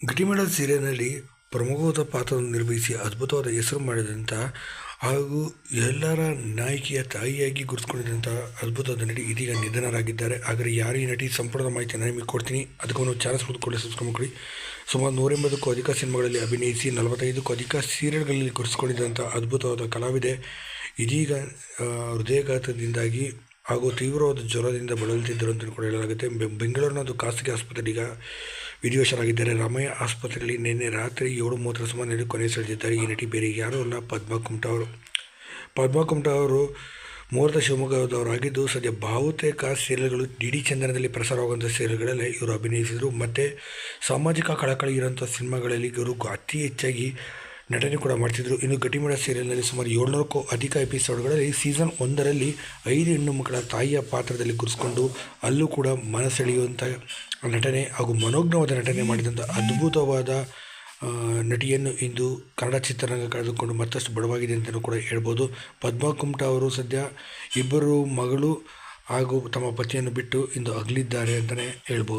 ಗಟ್ಟಿಮೇಳ ಸೀರಿಯಲ್ನಲ್ಲಿ ಪ್ರಮುಖವಾದ ಪಾತ್ರವನ್ನು ನಿರ್ವಹಿಸಿ ಅದ್ಭುತವಾದ ಹೆಸರು ಮಾಡಿದಂಥ ಹಾಗೂ ಎಲ್ಲರ ನಾಯಕಿಯ ತಾಯಿಯಾಗಿ ಗುರುತಿಸಿಕೊಂಡಿದ್ದಂಥ ಅದ್ಭುತವಾದ ನಟಿ ಇದೀಗ ನಿಧನರಾಗಿದ್ದಾರೆ. ಆದರೆ ಯಾರು ಈ ನಟಿ? ಸಂಪೂರ್ಣ ಮಾಹಿತಿ ನಿಮಗೆ ಕೊಡ್ತೀನಿ. ಅದಕ್ಕೂ ಒಂದು ಚಾನಲ್ಸ್ ಕೂತ್ಕೊಳ್ಳಿ ಸಬ್ಸ್ಕ್ರೈಬ್ ಮಾಡಿ. ಸುಮಾರು ನೂರೆಂಬತ್ತಕ್ಕೂ ಅಧಿಕ ಸಿನಿಮಾಗಳಲ್ಲಿ ಅಭಿನಯಿಸಿ, ನಲವತ್ತೈದಕ್ಕೂ ಅಧಿಕ ಸೀರಿಯಲ್ಗಳಲ್ಲಿ ಗುರುತಿಸಿಕೊಂಡಿದ್ದಂಥ ಅದ್ಭುತವಾದ ಕಲಾವಿದೆ. ಇದೀಗ ಹೃದಯಾಘಾತದಿಂದಾಗಿ ಹಾಗೂ ತೀವ್ರವಾದ ಜ್ವರದಿಂದ ಬಳಲುತ್ತಿದ್ದರು ಅಂತ ಕೂಡ ಹೇಳಲಾಗುತ್ತೆ. ಬೆಂಗಳೂರಿನ ಒಂದು ಖಾಸಗಿ ಆಸ್ಪತ್ರೆಗೆ ವಿಧಿವಶರಾಗಿದ್ದಾರೆ. ರಾಮಯ್ಯ ಆಸ್ಪತ್ರೆಯಲ್ಲಿ ನಿನ್ನೆ ರಾತ್ರಿ ಏಳು ಮೂವತ್ತರ ಸುಮಾರಿನಲ್ಲಿ ಕೊನೆ ಸೆಳೆದಿದ್ದಾರೆ. ಈ ನಟಿ ಬೇರೆ ಯಾರೂ ಅಲ್ಲ, ಪದ್ಮಾ ಕುಮಟಾ ಅವರು. ಪದ್ಮಾ ಅವರು ಮೂರ್ತ ಶಿವಮೊಗ್ಗದವರಾಗಿದ್ದು, ಸದ್ಯ ಬಹುತೇಕ ಸೀರಿಯಲ್ಗಳು ಡಿಡಿ ಚಂದನದಲ್ಲಿ ಪ್ರಸಾರವಾಗುವಂಥ ಸೀರಿಯಲ್ಗಳಲ್ಲಿ ಇವರು ಅಭಿನಯಿಸಿದರು. ಮತ್ತು ಸಾಮಾಜಿಕ ಕಳಕಳಿ ಇರುವಂಥ ಸಿನಿಮಾಗಳಲ್ಲಿ ಇವರು ಅತಿ ಹೆಚ್ಚಾಗಿ ನಟನೆ ಕೂಡ ಮಾಡ್ತಿದ್ರು. ಇನ್ನು ಗಟ್ಟಿಮಡ ಸೀರಿಯಲ್ನಲ್ಲಿ ಸುಮಾರು ಏಳ್ನೂರಕ್ಕೂ ಅಧಿಕ ಎಪಿಸೋಡ್ಗಳಲ್ಲಿ ಸೀಸನ್ ಒಂದರಲ್ಲಿ ಐದು ಹೆಣ್ಣು ಮಕ್ಕಳ ತಾಯಿಯ ಪಾತ್ರದಲ್ಲಿ ಗುರುಸ್ಕೊಂಡು ಅಲ್ಲೂ ಕೂಡ ಮನಸೆಳೆಯುವಂಥ ನಟನೆ ಹಾಗೂ ಮನೋಜ್ಞವಾದ ನಟನೆ ಮಾಡಿದಂಥ ಅದ್ಭುತವಾದ ನಟಿಯನ್ನು ಇಂದು ಕನ್ನಡ ಚಿತ್ರರಂಗ ಕಳೆದುಕೊಂಡು ಮತ್ತಷ್ಟು ಬಡವಾಗಿದೆ ಅಂತಲೂ ಕೂಡ ಹೇಳ್ಬೋದು. ಪದ್ಮಾ ಕುಮಟ ಅವರು ಸದ್ಯ ಇಬ್ಬರು ಮಗಳು ಹಾಗೂ ತಮ್ಮ ಪತಿಯನ್ನು ಬಿಟ್ಟು ಇಂದು ಅಗಲಿದ್ದಾರೆ ಅಂತಲೇ ಹೇಳ್ಬೋದು.